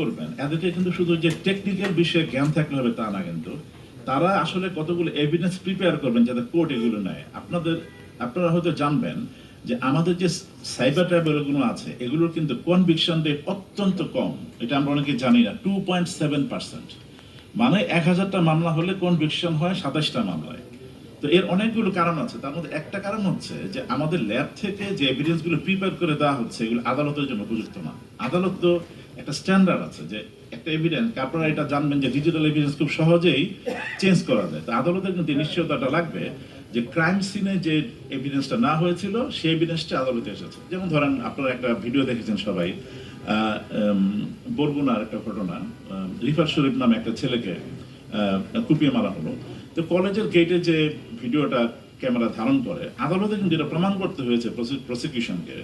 করবেন। এদেরকে কিন্তু শুধু যে টেকনিক্যাল বিষয়ে জ্ঞান থাকলে হবে তা না কিন্তু, তারা আসলে কতগুলো এভিডেন্স প্রিপেয়ার করবেন যাতে কোর্ট এগুলো নেয়। আপনাদের, আপনারা হয়তো জানবেন যে আমাদের যে সাইবার ট্রাইব্যুনালগুলো আছে, এগুলোর কিন্তু কনভিকশন রেট অত্যন্ত কম। এটা আমরা অনেকে জানি না টু পয়েন্ট সেভেন পার্সেন্ট মানে এক হাজারটা মামলা হলে কনভিকশন হয় সাতাশটা মামলায়। তো এর অনেকগুলো কারণ আছে। তার মধ্যে একটা কারণ হচ্ছে যে আমাদের ল্যাব থেকে যে এভিডেন্সগুলো প্রিপেয়ার করে দেওয়া হচ্ছে, এগুলো আদালতের জন্য উপযুক্ত না। আদালত তো একটা স্ট্যান্ডার্ড আছে যে একটা এভিডেন্স আপনারা এটা জানবেন যে ডিজিটাল এভিডেন্স খুব সহজেই চেঞ্জ করা যায়। তো আদালতের কিন্তু নিশ্চয়তাটা লাগবে যে ক্রাইম সিনে যে এভিডেন্সটা না হয়েছিল, সেই এভিডেন্সটা আদালতে এসেছে। যেমন ধরেন আপনারা একটা ভিডিও দেখেছেন সবাই বরগুনার একটা ঘটনা রিফার শরীফ নামে একটা ছেলেকে কুপিয়ে মারা হলো। তো কলেজের গেটে যে ভিডিওটা ক্যামেরা ধারণ করে, আদালতে কিন্তু এটা প্রমাণ করতে হয়েছে প্রসিকিউশনকে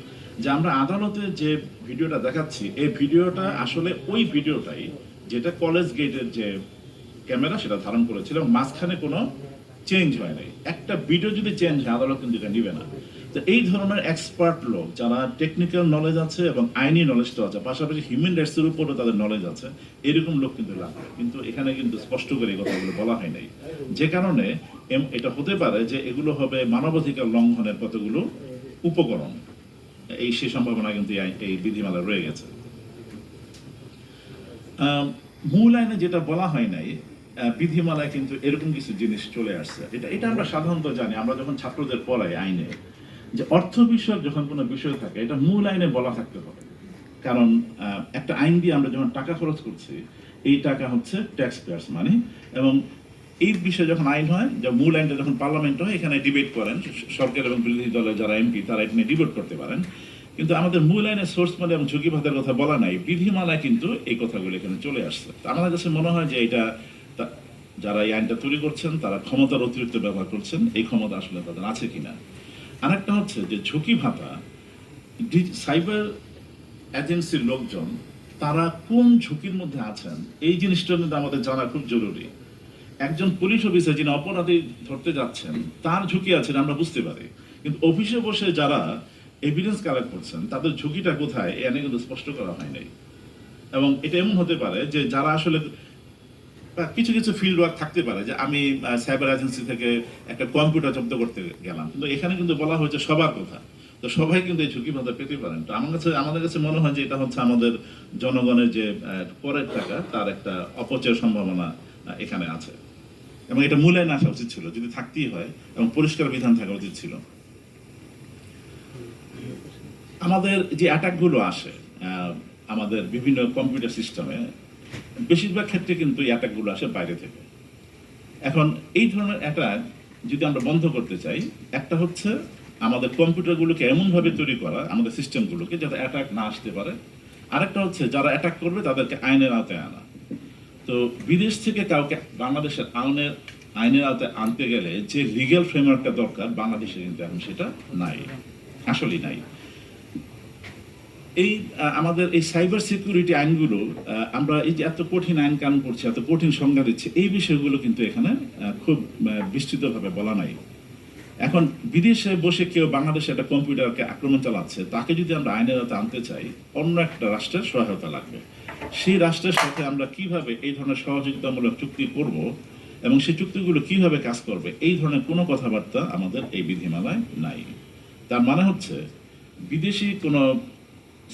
যে আমরা আদালতে যে ভিডিওটা দেখাচ্ছি, এই ভিডিওটা আসলে ওই ভিডিওটাই যেটা কলেজ গেটের যে ক্যামেরা সেটা ধারণ করেছিল, মাঝখানে কোনো চেঞ্জ হয় নাই। একটা ভিডিও যদি চেঞ্জ হয়, আদালত কিন্তু এটা নিবে না। তো এই ধরনের এক্সপার্ট লোক যারা টেকনিক্যাল নলেজ আছে এবং আইনি নলেজটা আছে, পাশাপাশি হিউম্যান রাইটসের উপরও তাদের নলেজ আছে, এরকম লোক কিন্তু লাগবে কিন্তু এখানে কিন্তু স্পষ্ট করে এই কথাগুলো বলা হয় নাই। যে কারণে এটা হতে পারে যে এগুলো হবে মানবাধিকার লঙ্ঘনের কতগুলো উপকরণ। এই সে সম্ভাবনা কিন্তু এই বিধিমালা রয়ে গেছে। মূল আইনে যেটা বলা হয় নাই বিধিমালায় কিন্তু এরকম কিছু জিনিস চলে আসছে। এটা এটা আমরা সাধারণত জানি, আমরা যখন ছাত্রদের পড়াই আইনে, যে অর্থ বিষয়ক যখন কোনো বিষয় থাকে, এটা মূল আইনে বলা থাকতে হবে। কারণ একটা আইন দিয়ে আমরা যখন টাকা খরচ করছি, এই টাকা হচ্ছে ট্যাক্স পেয়ার্স মানি এবং এই বিষয়ে যখন আইন হয়, যে মূল আইনটা যখন পার্লামেন্ট হয়, এখানে ডিবেট করেন সরকার এবং বিরোধী দলের যারা এমপি তারা এখানে ডিবেট করতে পারেন। কিন্তু আমাদের মূল আইনের সোর্স মানে এবং ঝুঁকি ভাতার কথা বলা নাই, বিধিমালায় কিন্তু এই কথাগুলো এখানে চলে আসছে। আমাদের কাছে মনে হয় যে এটা যারা এই আইনটা তৈরি করছেন, তারা ক্ষমতার অতিরিক্ত ব্যবহার করছেন, এই ক্ষমতা আসলে তাদের আছে কিনা। আরেকটা হচ্ছে যে ঝুঁকি ভাতা সাইবার এজেন্সির লোকজন, তারা কোন ঝুঁকির মধ্যে আছেন, এই জিনিসটা কিন্তু আমাদের জানা খুব জরুরি। একজন পুলিশ অফিসার যিনি অপরাধী ধরতে যাচ্ছেন, তার ঝুঁকি আছে আমরা বুঝতে পারি। কিন্তু অফিসে বসে যারা এভিডেন্স কালেক্ট করছেন, তাদের ঝুঁকিটা কোথায় এ নিয়ে কিন্তু স্পষ্ট করা হয় নাই। এবং এটা এমন হতে পারে যে যারা আসলে কিছু কিছু ফিল্ড ওয়ার্ক থাকতে পারে যে আমি সাইবার এজেন্সি থেকে একটা কম্পিউটার জব্দ করতে গেলাম। কিন্তু এখানে কিন্তু বলা হয়েছে সবার কথা। তো সবাই কিন্তু এই ঝুঁকি ভাতা পেতে পারেন। তো আমার কাছে, আমাদের কাছে মনে হয় যে এটা হচ্ছে আমাদের জনগণের যে পরের টাকা, তার একটা অপচয়ের সম্ভাবনা এখানে আছে। এবং এটা মূল্যায়ন আসা উচিত ছিল, যদি থাকতেই হয়, এবং পরিষ্কার বিধান থাকা উচিত ছিল। আমাদের যে অ্যাটাকগুলো আসে আমাদের বিভিন্ন কম্পিউটার সিস্টেমে বেশিরভাগ ক্ষেত্রে কিন্তু এই অ্যাটাকগুলো আসে বাইরে থেকে। এখন এই ধরনের অ্যাটাক যদি আমরা বন্ধ করতে চাই, একটা হচ্ছে আমাদের কম্পিউটারগুলোকে এমনভাবে তৈরি করা, আমাদের সিস্টেমগুলোকে যাতে অ্যাটাক না আসতে পারে। আরেকটা হচ্ছে যারা অ্যাটাক করবে, তাদেরকে আইনের আওতায় আনা। তো বিদেশ থেকে কাউকে বাংলাদেশের আইনের আইনের আওতায় আনতে গেলে যে লিগ্যাল ফ্রেমওয়ার্কটা দরকার বাংলাদেশে কিন্তু এখন সেটা নাই, আসলেই নাই। এই আমাদের এই সাইবার সিকিউরিটি আইনগুলো আমরা এই যে এত কঠিন আইন কানুন করছি, এত কঠিন সংজ্ঞা দিচ্ছি, এই বিষয়গুলো কিন্তু এখানে খুব বিস্তৃতভাবে বলা নাই। এখন বিদেশে বসে কেউ বাংলাদেশে একটা কম্পিউটারকে আক্রমণ চালাচ্ছে, তাকে যদি আমরা আইনের আওতায় আনতে চাই, অন্য একটা রাষ্ট্রের সহায়তা লাগবে। সেই রাষ্ট্রের সাথে আমরা কীভাবে এই ধরনের সহযোগিতামূলক চুক্তি করব এবং সেই চুক্তিগুলো কীভাবে কাজ করবে, এই ধরনের কোনো কথাবার্তা আমাদের এই বিধিমালায় নাই। তার মানে হচ্ছে, বিদেশি কোনো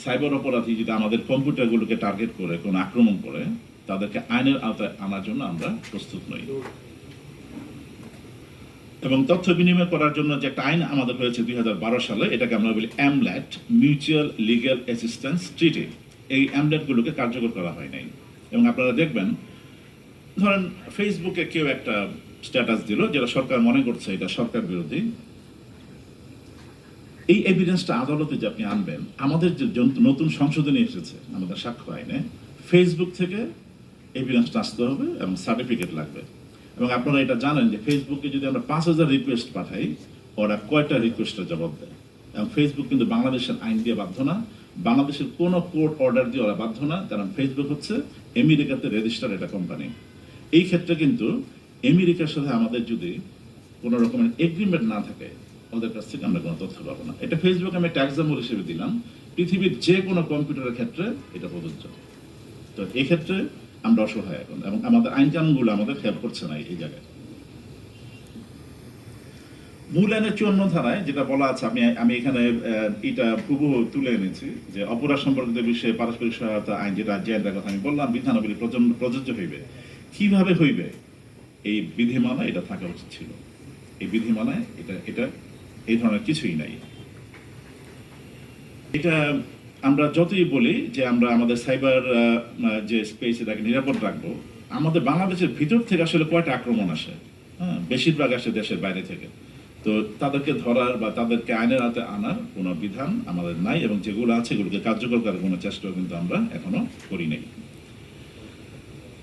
সাইবার অপরাধী যদি আমাদের কম্পিউটারগুলোকে টার্গেট করে, কোনো আক্রমণ করে, তাদেরকে আইনের আওতায় আনার জন্য আমরা প্রস্তুত নই। এবং তথ্য বিনিময় করার জন্য যে একটা আইন আমাদের হয়েছে দুই হাজার বারো সালে, এটাকে আমরা বলি MLAT mutual legal assistance treaty. এই অ্যামল্যাটগুলোকে কার্যকর করা হয় নাই। এবং আপনারা দেখবেন, ধরেন ফেসবুকে কেউ একটা স্ট্যাটাস দিল যেটা সরকার মনে করছে এটা সরকার বিরোধী। এই এভিডেন্সটা আদালতে যে আপনি আনবেন, আমাদের যে নতুন সংশোধনী এসেছে আমাদের সাক্ষ্য আইনে ফেসবুক থেকে এভিডেন্সটা আসতে হবে এবং সার্টিফিকেট লাগবে। এবং আপনারা এটা জানেন যে ফেসবুকে যদি আমরা পাঁচ হাজার রিকোয়েস্ট পাঠাই, ওরা কয়টা রিকোয়েস্টের জবাব দেয়? এবং ফেসবুক কিন্তু বাংলাদেশের আইন দিয়ে বাধ্য না বাংলাদেশের কোনো কোর্ট অর্ডার দিয়ে ওরা বাধ্য না। কারণ ফেসবুক হচ্ছে আমেরিকাতে রেজিস্টার এটা কোম্পানি এই ক্ষেত্রে কিন্তু আমেরিকার সাথে আমাদের যদি কোনো রকমের এগ্রিমেন্ট না থাকে, ওদের কাছ থেকে আমরা কোনো তথ্য পাবো না। এটা ফেসবুক আমি একটা এক্সাম্পল হিসেবে দিলাম। পৃথিবীর যে কোনো কম্পিউটারের ক্ষেত্রে এটা প্রযোজ্য। তো এক্ষেত্রে আমরা অসহায় এখন এবং আমাদের আইন কানুনগুলো আমাদের হেল্প করছে না এই জায়গায়। মূল আইনের চুয়ান্ন ধারায় যেটা বলা আছে, আমি আমি এখানে এটা হুবহু তুলে এনেছি যে অপরাধ সম্পর্কিত বিষয়ে পারস্পরিক সহায়তা আইন যেটা জেন্ডার কথা আমি বললাম বিধানাবলী প্রযোজ্য হইবে। কীভাবে হইবে? এই বিধিমালা এটা থাকা উচিত ছিল। এই বিধিমালায় এটা এটা, এই ধরনের কিছুই নাই। এটা আমরা যতই বলি যে আমরা আমাদের সাইবার যে স্পেস এটাকে নিরাপদ রাখব, আমাদের বাংলাদেশের ভিতর থেকে আসলে কয়টা আক্রমণ আসে? হ্যাঁ বেশিরভাগ আসে দেশের বাইরে থেকে। তো তাদেরকে ধরার বা তাদেরকে আইনের হাতে আনার কোনো বিধান আমাদের নাই এবং যেগুলো আছে এগুলোকে কার্যকর করার কোনো চেষ্টাও কিন্তু আমরা এখনও করি নাই।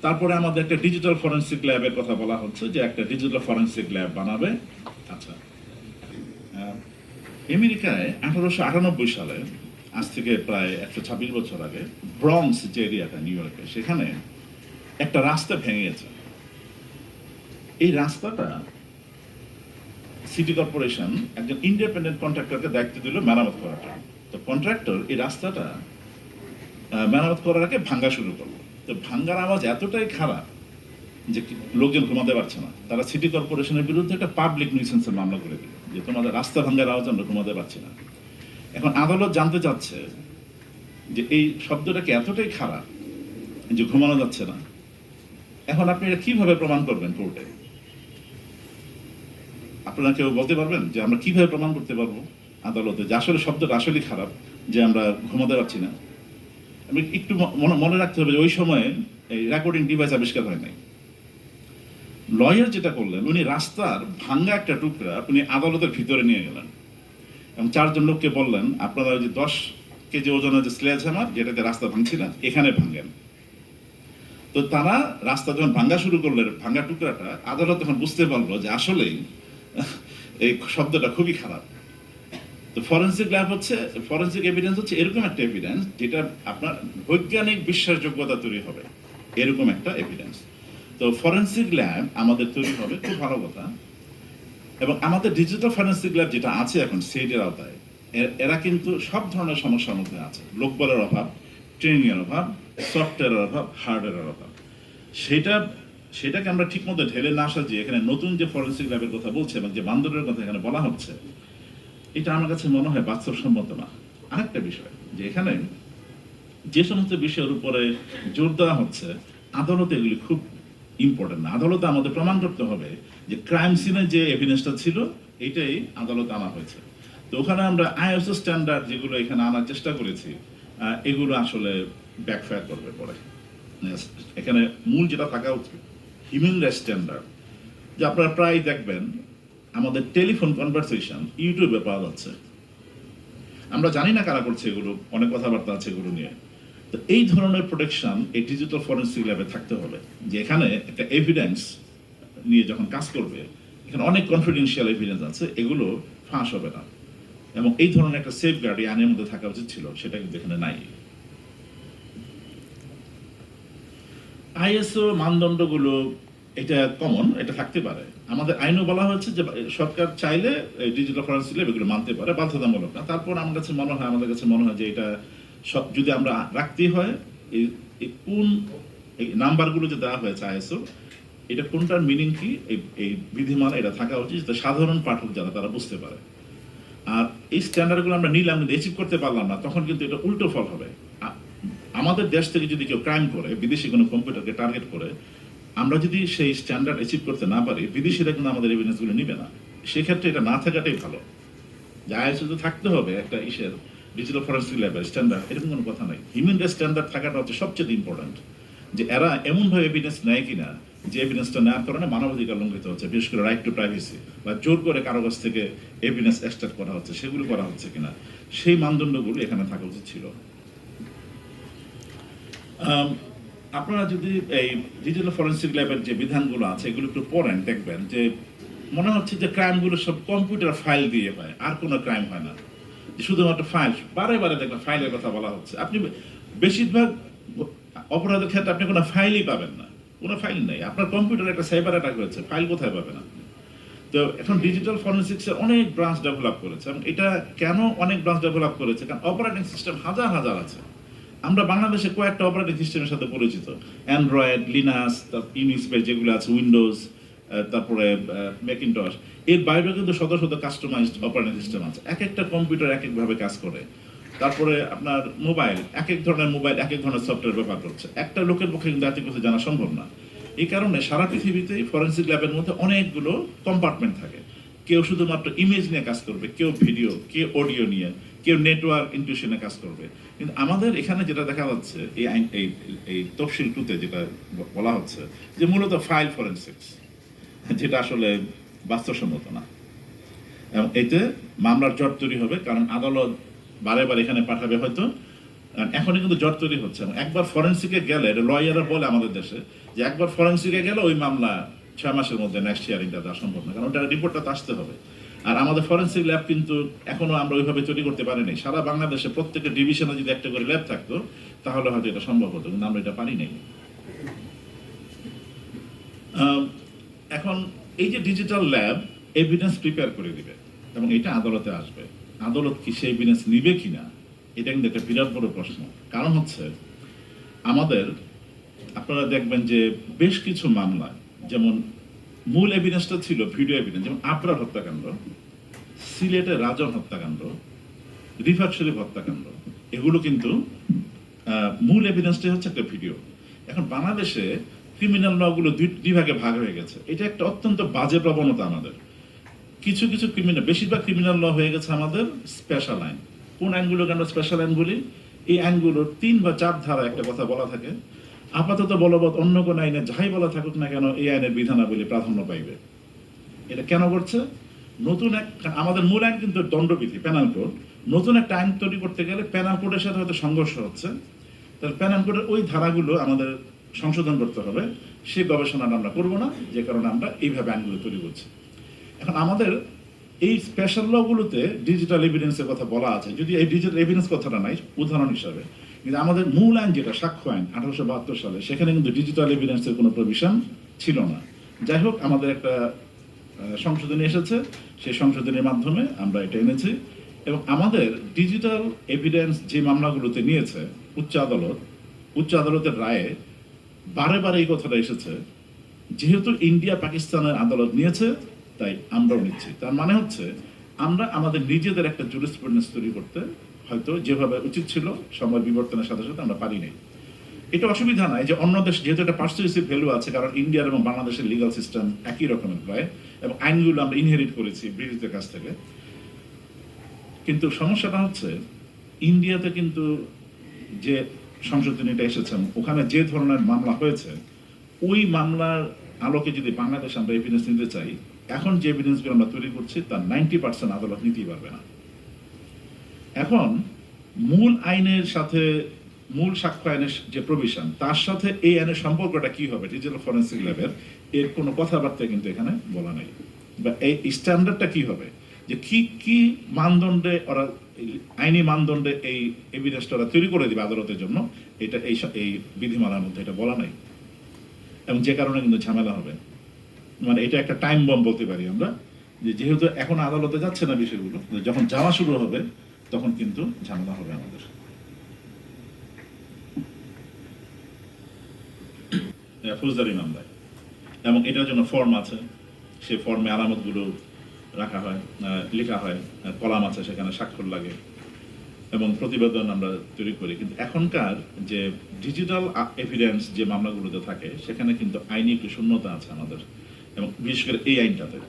তারপরে আমাদের একটা ডিজিটাল ফরেন্সিক ল্যাবের কথা বলা হচ্ছে যে একটা ডিজিটাল ফরেন্সিক ল্যাব বানাবে। আচ্ছা আমেরিকায় আঠারোশো আটানব্বই সালে, আজ থেকে প্রায় একশো ছাব্বিশ বছর আগে ব্রংস যে এরিয়াটা নিউ ইয়র্কে সেখানে একটা রাস্তা ভেঙে গেছে এই রাস্তাটা সিটি কর্পোরেশন একজন ইন্ডিপেন্ডেন্ট কন্ট্রাক্টরকে দায়িত্ব দিল মেরামত করাটা। তো কন্ট্রাক্টর এই রাস্তাটা মেরামত করার আগে ভাঙ্গা শুরু করল। তো ভাঙ্গার আওয়াজ এতটাই খারাপ যে লোকজন ঘুমাতে পারছে না। তারা সিটি কর্পোরেশনের বিরুদ্ধে একটা পাবলিক নিউসেন্সের মামলা করে দিল যে তোমাদের রাস্তা ভাঙ্গার আওয়াজ আমরা ঘুমাতে পারছি না। এখন আদালত জানতে চাচ্ছে যে এই শব্দটা কি এতটাই খারাপ যে ঘুমানো যাচ্ছে না। এখন আপনি এটা কীভাবে প্রমাণ করবেন কোর্টে? আপনারা কেউ বলতে পারবেন যে আমরা কীভাবে প্রমাণ করতে পারব আদালতে? যে আসলে শব্দটা আসলেই খারাপ, যে আমরা ঘুমাতে পারছি না। আমি একটু মনে রাখতে হবে যে ওই সময়ে এই রেকর্ডিং ডিভাইস আবিষ্কার হয় নাই। লয়ার যেটা করলেন, উনি রাস্তার ভাঙ্গা একটা টুকরা উনি আদালতের ভিতরে নিয়ে গেলেন। এবং চারজন লোককে বললেন, আপনারা ওই যে দশ কেজি ওজনের যে স্লেজ হ্যামার যেটাতে রাস্তা ভাঙছি না এখানে ভাঙেন। তো তারা রাস্তা যখন ভাঙ্গা শুরু করলেন, ভাঙ্গা টুকরাটা, আদালত তখন বুঝতে পারল যে আসলেই এই শব্দটা খুবই খারাপ। তো ফরেন্সিক ল্যাব হচ্ছে ফরেন্সিক এভিডেন্স হচ্ছে এরকম একটা এভিডেন্স যেটা আপনার বৈজ্ঞানিক বিশ্বাসযোগ্যতা তৈরি হবে। এরকম একটা এভিডেন্স তো ফরেন্সিক ল্যাব আমাদের তৈরি হবে, খুব ভালো কথা। এবং আমাদের ডিজিটাল ফরেন্সিক ল্যাব যেটা আছে এখন সেইটের আওতায় এরা কিন্তু সব ধরনের সমস্যার মধ্যে আছে। লোকবলের অভাব ট্রেনিংয়ের অভাব সফটওয়্যারের অভাব হার্ডওয়্যারের অভাব। সেটা সেটাকে আমরা ঠিকমতো ঢেলে না সাজিয়ে এখানে নতুন যে ফরেন্সিক ল্যাবের কথা বলছে এবং যে বান্দরের কথা এখানে বলা হচ্ছে, এটা আমার কাছে মনে হয় বাস্তবসম্মত না। আরেকটা বিষয়, যে এখানে যে সমস্ত বিষয়ের উপরে জোর দেওয়া হচ্ছে, আদালতে এগুলি খুব ইম্পর্টেন্ট না। আদালতে আমাদের প্রমাণ করতে হবে যে ক্রাইম সিনে যে এভিডেন্সটা ছিল, এটাই আদালতে আনা হয়েছে। তো ওখানে আমরা আইএসও স্ট্যান্ডার্ড যেগুলো এখানে আনার চেষ্টা করেছি এগুলো আসলে ব্যাকফায়ার করবে পরে। এখানে মূল যেটা থাকা উচিত হিউম্যান রাইটস স্ট্যান্ডার্ড যে আপনারা প্রায় দেখবেন আমাদের টেলিফোন কনভারসেশন ইউটিউবে পাওয়া যাচ্ছে। আমরা জানি না কারা করছে এগুলো, অনেক কথাবার্তা আছে এগুলো নিয়ে। তো এই ধরনের প্রোটেকশন এই ডিজিটাল ফরেন্সিক ল্যাবে থাকতে হবে, যে এখানে একটা এভিডেন্স নিয়ে যখন কাজ করবে, এখানে অনেক কনফিডেন্সিয়াল এভিডেন্স আছে, এগুলো ফাঁস হবে না। এবং এই ধরনের একটা সেফ গার্ড আইনের মধ্যে থাকা উচিত ছিল, সেটা কিন্তু এখানে নাই। আইএসও মানদণ্ডগুলো এটা কমন এটা থাকতে পারে। আমাদের আইনও বলা হয়েছে যে সরকার চাইলে ডিজিটাল ফরেন্সিক ল্যাব এগুলো মানতে পারে, বাধ্যতামূলক না। তারপর আমার কাছে মনে হয়, আমাদের কাছে মনে হয় যে এটা সব, যদি আমরা রাখতেই হয়, এই কোন নাম্বারগুলো যে দেওয়া হয়েছে আইএসও, এটা কোনটার মিনিং কি, এই বিধিমালা এটা থাকা উচিত যাতে সাধারণ পাঠক যারা, তারা বুঝতে পারে। আর এই স্ট্যান্ডার্ডগুলো আমরা নিলে কিন্তু অ্যাচিভ করতে পারলাম না, তখন কিন্তু এটা উল্টো ফল হবে। আমাদের দেশ থেকে যদি কেউ ক্রাইম করে, বিদেশি কোনো কম্পিউটারকে টার্গেট করে, আমরা যদি সেই স্ট্যান্ডার্ড অ্যাচিভ করতে না পারি, বিদেশিরা কিন্তু আমাদের এভিডেন্সগুলো নিবে না। সেক্ষেত্রে এটা না থাকাটাই ভালো। যে আইএসও তো থাকতে হবে একটা ইসের ডিজিটাল ফরেন্সিক ল্যাবের স্ট্যান্ডার্ড এরকম কোনো কথা নাই। হিউম্যান রাইটস স্ট্যান্ডার্ড থাকাটা হচ্ছে সবচেয়ে ইম্পর্ট্যান্ট যে এরা এমনভাবে এভিডেন্স নেয় কিনা, যে এভিডেন্সটা নেওয়ার কারণে মানবাধিকার লঙ্ঘিত হচ্ছে, বিশেষ করে রাইট টু প্রাইভেসি বা জোর করে কারও কাছ থেকে এভিডেন্স এক্সট্রাক্ট করা হচ্ছে, সেগুলো করা হচ্ছে কিনা, সেই মানদণ্ডগুলো এখানে থাকা উচিত ছিল। আপনারা যদি এই ডিজিটাল ফরেন্সিক ল্যাবের যে বিধানগুলো আছে, এগুলো একটু পড়েন, দেখবেন যে মনে হচ্ছে যে ক্রাইমগুলো সব কম্পিউটার ফাইল দিয়ে হয়, আর কোনো ক্রাইম হয় না। শুধুমাত্র ফাইল বারে বারে দেখবেন ফাইলের কথা বলা হচ্ছে। আপনি বেশিরভাগ অপরাধের ক্ষেত্রে আপনি কোনো ফাইলই পাবেন না। কোনো ফাইল নেই। আপনার কম্পিউটারে একটা সাইবার অ্যাটাক হয়েছে ফাইল কোথায় পাবেন আপনি? তো এখন ডিজিটাল ফরেন্সিক্সের অনেক ব্রাঞ্চ ডেভেলপ করেছে, এবং এটা কেন অনেক ব্রাঞ্চ ডেভেলপ করেছে? কারণ অপারেটিং সিস্টেম হাজার হাজার আছে। আমরা বাংলাদেশে কয়েকটা অপারেটিং সিস্টেমের সাথে পরিচিত। অ্যান্ড্রয়েড লিনাস ইউনিক্স যেগুলো আছে উইন্ডোজ তারপরে ম্যাকিনটস এর বাইরেও কিন্তু শত শত কাস্টমাইজড অপারেটিং সিস্টেম আছে। এক একটা কম্পিউটার এক একভাবে কাজ করে। তারপরে আপনার মোবাইল এক এক ধরনের মোবাইল এক এক ধরনের সফটওয়্যার ব্যবহার করছে। একটা লোকের পক্ষে কিন্তু এত কিছু জানা সম্ভব না। এই কারণে সারা পৃথিবীতে ফরেন্সিক ল্যাবের মধ্যে অনেকগুলো কম্পার্টমেন্ট থাকে। কেউ শুধুমাত্র ইমেজ নিয়ে কাজ করবে, কেউ ভিডিও কেউ অডিও নিয়ে। কেউ নেটওয়ার্ক ইনটিউশনে কাজ করবে। কিন্তু আমাদের এখানে যেটা দেখা যাচ্ছে, এই আইন, এই এই তফসিল টুতে যেটা বলা হচ্ছে, যে মূলত ফাইল ফরেন্সিক্স যেটা আসলে বাস্তবসম্মত না। এবং এতে মামলার জট তৈরি হবে, কারণ আদালত বারে বারে এখানে পাঠাবে হয়তো। এখনই কিন্তু জট তৈরি হচ্ছে। একবার ফরেন্সিকে গেলে লয়াররা বলে আমাদের দেশে, যে একবার ফরেন্সিকে গেলে ওই মামলা ছয় মাসের মধ্যে নেক্সট হিয়ারিংটা দেওয়া সম্ভব না, কারণ ওটা রিপোর্টটা তো আসতে হবে। আর আমাদের ফরেন্সিক ল্যাব কিন্তু এখনও আমরা ওইভাবে তৈরি করতে পারিনি। সারা বাংলাদেশে প্রত্যেকটা ডিভিশনে যদি একটা করে ল্যাব থাকতো, তাহলে হয়তো এটা সম্ভব হতো, কিন্তু আমরা এটা পারি নাই। এখন এই যে ডিজিটাল ল্যাব এভিডেন্স প্রিপেয়ার করে দিবে, এবং এটা আদালতে আসবে। আদালত কি সেই এভিডেন্স নিবে কিনা, এটা কিন্তু একটা বিরাট বড় প্রশ্ন। কারণ হচ্ছে, আমাদের আপনারা দেখবেন যে বেশ কিছু মামলা যেমন মূল এভিডেন্সটা ছিল ভিডিও এভিডেন্স যেমন আবরার হত্যাকাণ্ড, সিলেটের রাজন হত্যাকাণ্ড, রিফাত শরীফ হত্যাকাণ্ড, এগুলো কিন্তু মূল এভিডেন্সটাই হচ্ছে একটা ভিডিও এখন বাংলাদেশে ক্রিমিনাল লগুলো দুই দুই ভাগে ভাগ হয়ে গেছে। এটা একটা অত্যন্ত বাজে প্রবণতা আমাদের। কিছু কিছু ক্রিমিনাল বেশিরভাগ ক্রিমিনাল ল হয়ে গেছে আমাদের স্পেশাল আইন কোন আইনগুলোকে আমরা স্পেশাল আইন বলি? এই আইনগুলোর তিন বা চার ধারা একটা কথা বলা থাকে। আপাতত বলবৎ অন্য কোন আইনে যাই বলা থাকুক না কেন, এই আইনের বিধানাবলী প্রাধান্য পাইবে। এটা কেন করছে? নতুন এক আমাদের মূল আইন কিন্তু দণ্ডবিধি পেনাল কোড নতুন একটা আইন তৈরি করতে গেলে পেনাল কোডের সাথে হয়তো সংঘর্ষ হচ্ছে। তাহলে পেনাল কোডের ওই ধারাগুলো আমাদের সংশোধন করতে হবে। সেই গবেষণাটা আমরা করব না, যে কারণে আমরা এইভাবে আইনগুলো তৈরি করছি। এখন আমাদের এই স্পেশাল লগুলোতে ডিজিটাল এভিডেন্সের কথা বলা আছে। যদি এই ডিজিটাল এভিডেন্স কথাটা নাই, উদাহরণ হিসাবে কিন্তু আমাদের মূল আইন যেটা, সাক্ষ্য আইন, আঠারোশো বাহাত্তর সালে, সেখানে কিন্তু ডিজিটাল এভিডেন্সের কোনো প্রভিশন ছিল না। যাই হোক, আমাদের একটা সংশোধনী এসেছে। সেই সংশোধনীর মাধ্যমে আমরা এটা এনেছি এবং আমাদের ডিজিটাল এভিডেন্স যে মামলাগুলোতে নিয়েছে উচ্চ আদালত, উচ্চ আদালতের রায়ে বারে বারে এই কথাটা এসেছে, যেহেতু ইন্ডিয়া পাকিস্তানের আদালত নিয়েছে, তাই আমরাও নিচ্ছি। তার মানে হচ্ছে, আমরা আমাদের নিজেদের একটা জুরিসপ্রুডেন্স তৈরি করতে হয়তো যেভাবে উচিত ছিল সময় বিবর্তনের সাথে সাথে আমরা পারি নাই। এটা অসুবিধা নাই যে অন্য দেশ যেহেতু একটা পার্সুয়েসিভ ভ্যালু আছে, কারণ ইন্ডিয়ার এবং বাংলাদেশের লিগাল সিস্টেম একই রকমের প্রায় এবং আইনগুলো আমরা ইনহেরিট করেছি ব্রিটিশদের কাছ থেকে। কিন্তু সমস্যাটা হচ্ছে, ইন্ডিয়াতে কিন্তু যে সংশোধনীটা এসেছেন ওখানে যে ধরনের মামলা হয়েছে, ওই মামলার আলোকে যদি বাংলাদেশ আমরা এভিডেন্স নিতে চাই, এখন যে এভিডেন্সগুলো আমরা তৈরি করছি, তার নাইনটি পার্সেন্ট আদালত নিতেই পারবে না। এখন মূল আইনের সাথে, মূল সাক্ষ্য আইনের যে প্রভিশন তার সাথে এই আইনের সম্পর্কটা কি হবে? ডিজিটাল ফরেন্সিক ল্যাবের এর কোনো কথাবার্তা কিন্তু এখানে বলা নেই। বা এই স্ট্যান্ডার্ডটা কি হবে? যে কি কি মানদণ্ডে ওরা আইনি মানদণ্ডে এই এভিডেন্সটা ওরা তৈরি করে দিবে আদালতের জন্য, এটা এই এই বিধিমালার মধ্যে এটা বলা নাই। এবং যে কারণে কিন্তু ঝামেলা হবে। মানে এটা একটা টাইম বম বলতে পারি আমরা যেহেতু এখন আদালতে যাচ্ছে না বিষয়গুলো, যখন যাওয়া শুরু হবে তখন কিন্তু ঝামেলা হবে আমাদের। ফৌজদারি মামলায়। এবং এটার জন্য ফর্ম আছে। সেই ফর্মে আলামতগুলো রাখা হয় লেখা হয় কলাম আছে সেখানে স্বাক্ষর লাগে। এবং প্রতিবেদন আমরা তৈরি করি। কিন্তু এখনকার যে ডিজিটাল এভিডেন্স যে মামলাগুলোতে থাকে, সেখানে কিন্তু আইনি একটু শূন্যতা আছে আমাদের। এবং বিশেষ করে এই আইনটাতে।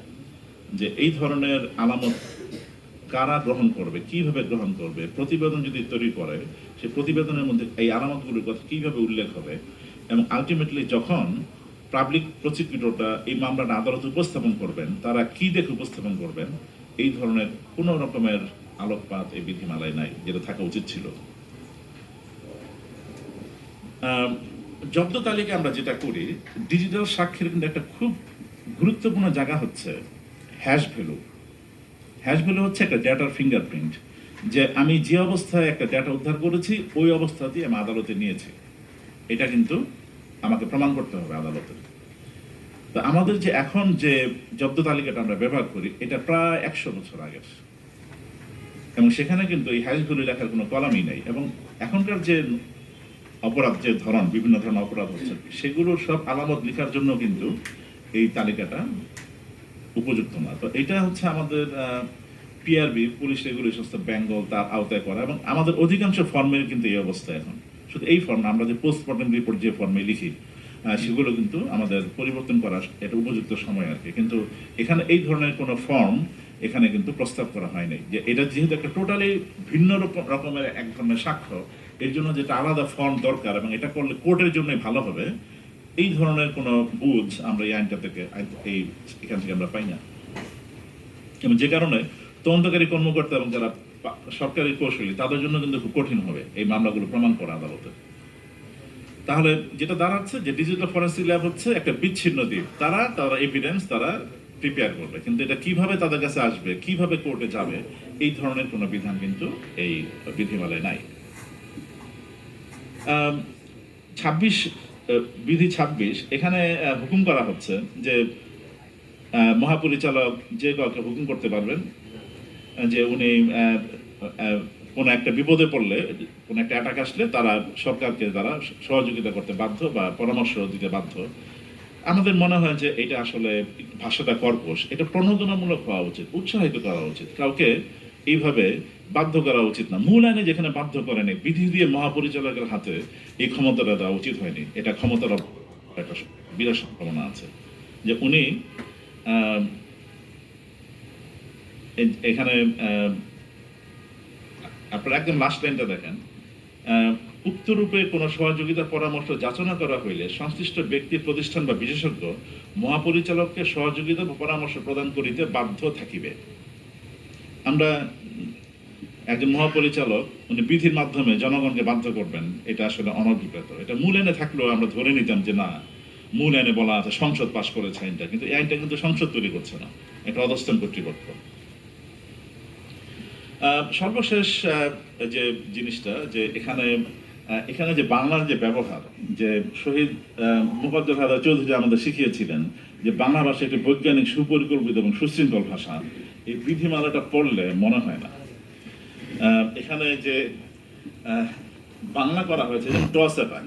যে এই ধরনের আলামত কারা গ্রহণ করবে, কীভাবে গ্রহণ করবে, প্রতিবেদন যদি তৈরি করে, সে প্রতিবেদনের মধ্যে এই আলামতগুলোর কথা কীভাবে উল্লেখ হবে এবং আলটিমেটলি যখন পাবলিক প্রসিকিউটরটা এই মামলাটা আদালতে উপস্থাপন করবেন, তারা কি দেখে উপস্থাপন করবেন, এই ধরনের কোনো রকমের আলোকপাত এই বিধিমালায় নাই, যেটা থাকা উচিত ছিল। জব্দ তালিকা আমরা যেটা করি ডিজিটাল সাক্ষীর কিন্তু একটা খুব গুরুত্বপূর্ণ জায়গা হচ্ছে হ্যাশ ভ্যালু হ্যাশ ভ্যালু হচ্ছে একটা ডেটার ফিঙ্গারপ্রিন্ট যে আমি যে অবস্থায় একটা ডেটা উদ্ধার করেছি, ওই অবস্থাতেই আমি আদালতে নিয়েছি। এটা কিন্তু আমাকে প্রমাণ করতে হবে আদালতে। তো আমাদের যে এখন যে জব্দ তালিকাটা আমরা ব্যবহার করি, এটা প্রায় একশো বছর আগের। এবং সেখানে কিন্তু এই হ্যাশ ভ্যালু লেখার কোনো কলামই নেই। এবং এখনকার যে অপরাধ, যে ধরন, বিভিন্ন ধরনের অপরাধ হচ্ছে, সেগুলো সব আলামত লেখার জন্য কিন্তু এই তালিকাটা উপযুক্ত না। তো এটা হচ্ছে আমাদের পিআরবি পুলিশ রেগুলেশন বেঙ্গল তার আওতায় করা এবং আমাদের অধিকাংশ ফর্মের কিন্তু এই অবস্থা এখন। শুধু এই ফর্ম আমরা যে পোস্টমর্টম রিপোর্ট যে ফর্মে লিখি সেগুলো কিন্তু আমাদের পরিবর্তন করা এটা উপযুক্ত সময় আর কি। কিন্তু এখানে এই ধরনের কোনো ফর্ম এখানে কিন্তু প্রস্তাব করা হয়নি। যে এটা যেহেতু একটা টোটালি ভিন্ন রকমের এক ধরনের সাক্ষ্য, এর জন্য যেটা আলাদা ফর্ম দরকার এবং এটা করলে কোর্টের জন্যই ভালো হবে এই ধরনের কোনো বুঝ আমরা এই আইনটা থেকে এই এখান থেকে আমরা পাই না। এবং যে কারণে তদন্তকারী কর্মকর্তা এবং যারা সরকারি কৌশলী, তাদের জন্য কিন্তু খুব কঠিন হবে এই মামলাগুলো প্রমাণ করা আদালতে। তাহলে যেটা দাঁড়াচ্ছে যে ডিজিটাল ফরেন্সিক ল্যাব হচ্ছে একটা বিচ্ছিন্ন দ্বীপ। তারা তারা এভিডেন্স তারা প্রিপেয়ার করবে। কিন্তু এটা কীভাবে তাদের কাছে আসবে, কীভাবে কোর্টে যাবে, এই ধরনের কোনো বিধান কিন্তু এই বিধিমালায় নাই। ছাব্বিশ বিধি ছাব্বিশ, এখানে হুকুম করা হচ্ছে যে মহাপরিচালক যে কাউকে হুকুম করতে পারবেন, যে উনি কোনো একটা বিপদে পড়লে, কোনো একটা অ্যাটাক আসলে তারা সরকারকে তারা সহযোগিতা করতে বাধ্য বা পরামর্শ দিতে বাধ্য। আমাদের মনে হয় যে এটা আসলে ভাষাটা কর্কশ, এটা প্রণোদনামূলক হওয়া উচিত, উৎসাহিত করা উচিত। কাউকে এইভাবে বাধ্য করা উচিত না। মূল আইনে যেখানে বাধ্য করেনি, বিধি দিয়ে মহাপরিচালকের হাতে এই ক্ষমতাটা দেওয়া উচিত হয়নি। এটা ক্ষমতার একটা বিরাট সম্ভাবনা আছে। যে উনি এখানে আপনার একদম লাস্ট লাইনটা দেখেন। উক্তরূপে কোনো সহযোগিতা পরামর্শ যাচনা করা হইলে সংশ্লিষ্ট ব্যক্তি, প্রতিষ্ঠান বা বিশেষজ্ঞ মহাপরিচালককে সহযোগিতা বা পরামর্শ প্রদান করিতে বাধ্য থাকিবে। আমরা একজন মহাপরিচালক, উনি বিধির মাধ্যমে জনগণকে বাধ্য করবেন। এটা আসলে অনভিপ্রেত। এটা মূল আইনে থাকলেও আমরা ধরে নিতাম যে না, মূল আইনে বলা আছে, সংসদ পাশ করেছে আইনটা। কিন্তু এই আইনটা কিন্তু সংসদ তৈরি করছে না। এটা অধস্তন কর্তৃপক্ষ। সর্বশেষ যে জিনিসটা, যে এখানে এখানে যে বাংলার যে ব্যবহার, যে শহীদ মুকদ্দর হাদা চৌধুরী আমাদের শিখিয়েছিলেন যে বাংলা ভাষা একটি বৈজ্ঞানিক, সুপরিকল্পিত এবং সুশৃঙ্খল ভাষা। এই বিধিমালাটা পড়লে মনে হয় না। এখানে যে বাংলা করা হয়েছে টস অ্যাটাক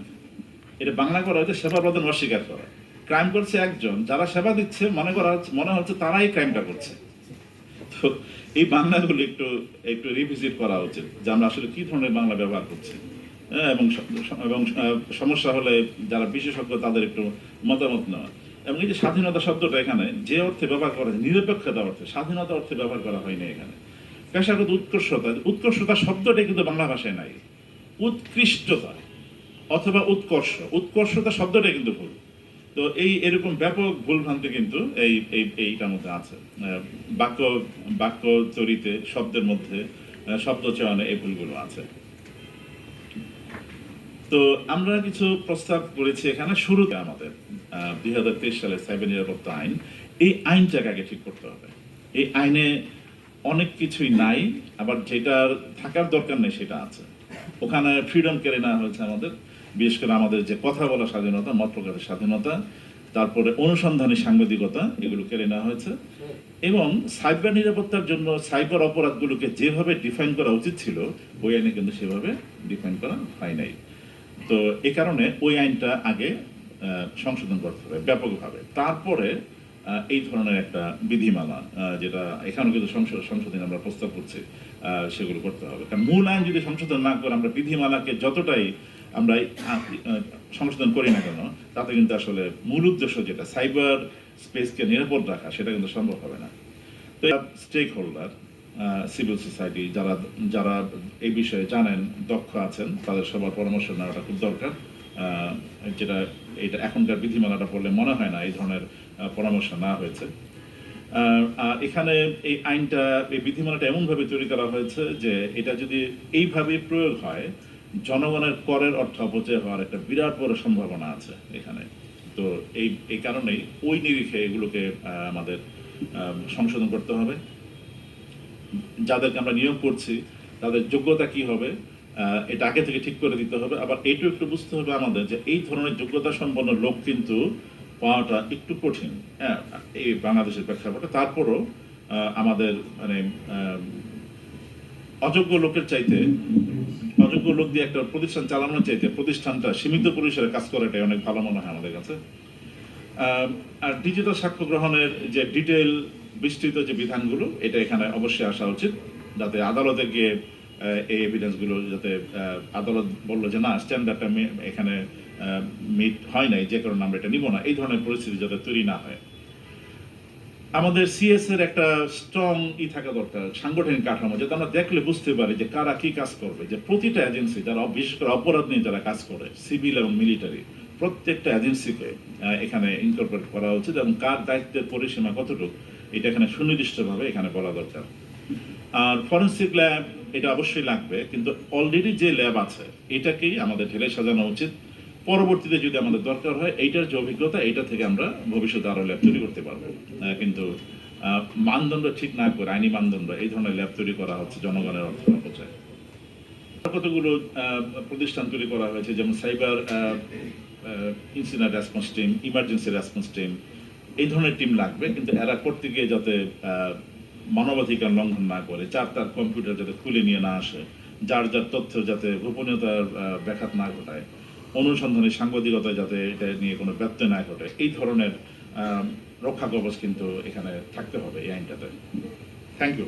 এটা বাংলা করা হয়েছে সেবা প্রদান অস্বীকার করা। ক্রাইম করছে একজন যারা সেবা দিচ্ছে মনে করা হচ্ছে মনে হচ্ছে তারাই ক্রাইমটা করছে। তো এই বাংলাগুলো একটু একটু রিভিজিট করা উচিত যে আমরা আসলে কি ধরনের বাংলা ব্যবহার করছি। হ্যাঁ, এবং সমস্যা হলে যারা বিশেষজ্ঞ তাদের একটু মতামত নেওয়া। এবং এই যে স্বাধীনতা শব্দটা এখানে, যে অর্থে ব্যবহার করা নিরপেক্ষতা অর্থে, স্বাধীনতা অর্থে ব্যবহার করা হয়নি এখানে। পেশাগত উৎকর্ষতা উৎকর্ষতা শব্দটা কিন্তু বাংলা ভাষায় নাই। উৎকৃষ্টতা অথবা উৎকর্ষ, উৎকর্ষতা শব্দটা কিন্তু ভুল। তো এই এরকম ব্যাপক ভুলভ্রান্তি কিন্তু এই এই, এইটার মধ্যে আছে। বাক্য বাক্য তৈরিতে শব্দের মধ্যে শব্দ চয়নে এই ভুলগুলো আছে। তো আমরা কিছু প্রস্তাব করেছি এখানে শুরুতে আমাদের। দুই হাজার তেইশ সালে সাইবার নিরাপত্তা আইন এই আইনটাকে আগে ঠিক করতে হবে। এই আইনে অনেক কিছুই নাই, আবার যেটার থাকার দরকার নেই সেটা আছে। ওখানে ফ্রিডম কেড়ে নেওয়া হয়েছে আমাদের, বিশেষ করে আমাদের যে কথা বলার স্বাধীনতা, মত প্রকাশের স্বাধীনতা, তারপরে অনুসন্ধানী সাংবাদিকতা, এগুলো কেড়ে নেওয়া হয়েছে। এবং সাইবার নিরাপত্তার জন্য সাইবার অপরাধগুলোকে যেভাবে ডিফাইন করা উচিত ছিল, ওই আইনে কিন্তু সেভাবে ডিফাইন করা হয় নাই। তো এ কারণে ওই আইনটা আগে সংশোধন করতে হবে ব্যাপকভাবে। তারপরে এই ধরনের একটা বিধিমালা যেটা এখানেও কিন্তু সংশোধন আমরা প্রস্তাব করছি সেগুলো করতে হবে। কারণ মূল আইন যদি সংশোধন না করে আমরা বিধিমালাকে যতটাই আমরা সংশোধন করি না কেন, তাতে কিন্তু আসলে মূল উদ্দেশ্য যেটা, সাইবার স্পেসকে নিরাপদ রাখা, সেটা কিন্তু সম্ভব হবে না। তো স্টেক হোল্ডার সিভিল সোসাইটি, যারা যারা এই বিষয়ে জানেন, দক্ষ আছেন, তাদের সবার পরামর্শ নেওয়াটা খুব দরকার যেটা এটা এখনকার বিধিমালাটা পড়লে মনে হয় না এই ধরনের পরামর্শ না হয়েছে। এখানে এই আইনটা, এই বিধিমালাটা এমনভাবে তৈরি করা হয়েছে যে এটা যদি এইভাবে প্রয়োগ হয়, জনগণের করের অর্থ অপচয় হওয়ার একটা বিরাট বড় সম্ভাবনা আছে এখানে। তো এই এই কারণেই ওই নিরিখে এগুলোকে আমাদের সংশোধন করতে হবে। যাদেরকে আমরা নিয়োগ করছি, তাদের যোগ্যতা কি হবে এটা আগে থেকে ঠিক করে দিতে হবে। আবার এইটু একটু বুঝতে হবে আমাদের যে এই ধরনের যোগ্যতা সম্পন্ন লোক কিন্তু পাওয়াটা একটু কঠিন। হ্যাঁ এই বাংলাদেশের প্রেক্ষাপটে। তারপরও আমাদের মানে অযোগ্য লোকের চাইতে, অযোগ্য লোক দিয়ে একটা প্রতিষ্ঠান চালানোর চাইতে প্রতিষ্ঠানটা সীমিত পরিসরে কাজ করাটাই অনেক ভালো মনে হয় আমাদের কাছে। আর ডিজিটাল সাক্ষ্য গ্রহণের যে ডিটেল বিস্তৃত যে বিধানগুলো, এটা এখানে অবশ্যই আসা উচিত। যাতে আদালতে গিয়ে এই এভিডেন্সগুলো যাতে আদালত বলল যে, না স্ট্যান্ডার্ডটা এখানে মিট হয় নাই, যে কারণে আমরা এটা নিব না। এই ধরনের পরিস্থিতি যাতে তৈরি না হয়। আমাদের সিএস এর একটা স্ট্রং ই থাকা দরকার, সাংগঠনিক কাঠামো, যাতে আমরা দেখলে বুঝতে পারি যে কারা কি কাজ করবে। যে প্রতিটা এজেন্সি যারা বিশেষ করে অপরাধ নিয়ে যারা কাজ করে সিভিল এবং মিলিটারি প্রত্যেকটা এজেন্সিকে এখানে ইনকর্পোরেট করা উচিত এবং কার দায়িত্বের পরিসীমা কতটুকু, এটা এখানে সুনির্দিষ্টভাবে এখানে বলা দরকার। আর ফরেন্সিক ল্যাব এটা অবশ্যই লাগবে, কিন্তু অলরেডি যে ল্যাব আছে, এটাকেই আমাদের ঢেলে সাজানো উচিত। পরবর্তীতে যদি আমাদের দরকার হয়, এইটার যে অভিজ্ঞতা, এইটা থেকে আমরা ভবিষ্যতে আরও ল্যাব তৈরি করতে পারব। কিন্তু মানদণ্ড ঠিক না করে, আইনি মানদণ্ড, এই ধরনের ল্যাব তৈরি করা হচ্ছে জনগণের অর্থ অপচয় কতগুলো প্রতিষ্ঠান তৈরি করা হয়েছে, যেমন cyber incident response team emergency response team এই ধরনের টিম লাগবে, কিন্তু এরা করতে গিয়ে যাতে মানবাধিকার লঙ্ঘন না করে যার তার কম্পিউটার যাতে খুলে নিয়ে না আসে, যার যার তথ্য যাতে গোপনীয়তার ব্যাঘাত না ঘটায়, অনুসন্ধানে সাংবাদিকতায় যাতে এটা নিয়ে কোনো ব্যত্যয় না ঘটে, এই ধরনের রক্ষা কবচ কিন্তু এখানে থাকতে হবে এই আইনটাতে। Thank you